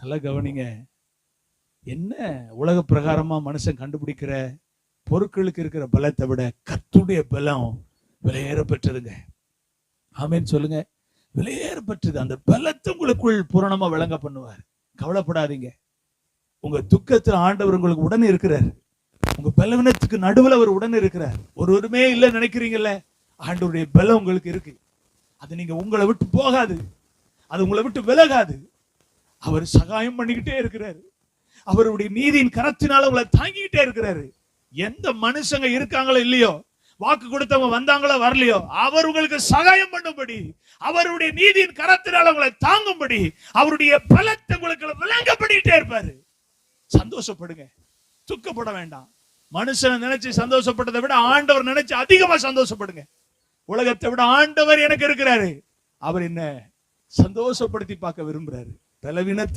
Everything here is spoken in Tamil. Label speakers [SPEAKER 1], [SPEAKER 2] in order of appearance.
[SPEAKER 1] நல்லா கவனிங்க. என்ன உலக பிரகாரமா மனுஷன் கண்டுபிடிக்கிற பொருட்களுக்கு இருக்கிற பலத்தை விட கத்துடைய பலம் விலையேற பெற்றதுங்க ஆமென் சொல்லுங்க. விலையேற பெற்றது அந்த பலத்தை உங்களுக்குள் பூரணமா விளங்க பண்ணுவார். கவலைப்படாதீங்க. உங்க துக்கத்தில் ஆண்டவர் உங்களுக்கு உடனே இருக்கிறார். உங்க பலவீனத்துக்கு நடுவுல அவர் உடனே இருக்கிறார். ஒருவருமே இல்லை நினைக்கிறீங்கல்ல? ஆண்டவருடைய பலம் உங்களுக்கு இருக்கு. அது நீங்க உங்களை விட்டு போகாது. அது உங்களை விட்டு விலகாது. அவர் சகாயம் பண்ணிக்கிட்டே இருக்கிறாரு. அவருடைய நீதியின் கரத்தினால உங்களை தாங்கிக்கிட்டே இருக்கிறாரு. எந்த மனுஷங்க இருக்காங்களோ இல்லையோ வாக்கு கொடுத்தவங்க வந்தாங்களோ வரலையோ அவர் உங்களுக்கு சகாயம் பண்ணும்படி அவருடைய நீதியின் கரத்தினால உங்களை தாங்கும்படி அவருடைய பலத்தை உங்களுக்கு விளங்க பண்ணிக்கிட்டே இருப்பாரு. சந்தோஷப்படுங்க. துக்கப்பட வேண்டாம். மனுஷனை நினைச்சு சந்தோஷப்பட்டதை விட ஆண்டவர் நினைச்சு அதிகமா சந்தோஷப்படுங்க. உலகத்தை விட ஆண்டவர் எனக்கு இருக்கிறாரு. அவர் என்ன சந்தோஷப்படுத்தி பார்க்க விரும்புறாரு. பலவீனத்தை